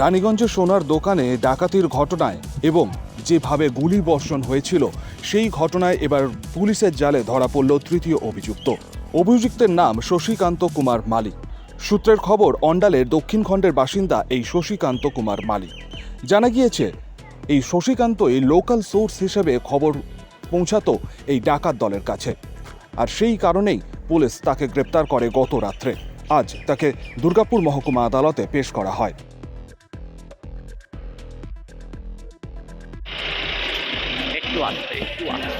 রানীগঞ্জ সোনার দোকানে ডাকাতির ঘটনায় এবং যেভাবে গুলি বর্ষণ হয়েছিল, সেই ঘটনায় এবার পুলিশের জালে ধরা পড়ল তৃতীয় অভিযুক্ত। অভিযুক্তের নাম শশীকান্ত কুমার মালি সূত্রের খবর, অন্ডালের দক্ষিণ খণ্ডের বাসিন্দা এই শশীকান্ত কুমার মালি জানা গিয়েছে, এই শশীকান্তই লোকাল সোর্স হিসেবে খবর পৌঁছাতো এই ডাকাত দলের কাছে। আর সেই কারণেই পুলিশ তাকে গ্রেপ্তার করে গত রাত্রে। আজ তাকে দুর্গাপুর মহকুমা আদালতে পেশ করা হয় একটু আসতে একটু আসতে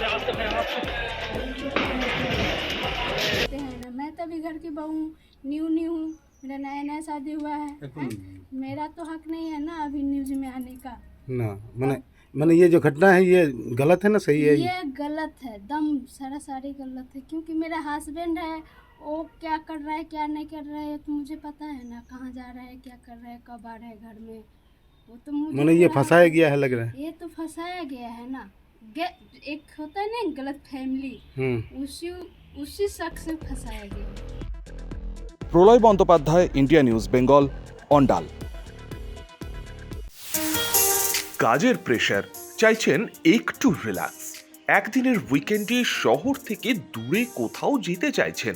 कहते हैं ना मैं तभी घर की बहू हूँ न्यू न्यू हूँ मेरा नया नया शादी हुआ है हैं? मेरा तो हक नहीं है ना अभी न्यूज में आने का ना मैंने मैंने ये जो घटना है ये गलत है ना सही है ये गलत है दम सरासरी गलत है क्योंकि मेरा हस्बैंड है वो क्या कर रहा है क्या नहीं कर रहा है तो मुझे पता है ना कहाँ जा रहा है क्या कर रहा है कब आ रहा है घर में वो तो मुझे मैंने ये पूरा- फंसाया गया है लग रहा है ये तो फंसाया गया है ना गे- एक होता है ना गलत फैमिली हम्म उसी उसी शख्स से फंसाया गया Pralay Bandyopadhyay India News Bengal Andal কাজের প্রেশার চাইছেন একটু রিল্যাক্স একদিনের উইকেন্ডে শহর থেকে দূরে কোথাও যেতে চাইছেন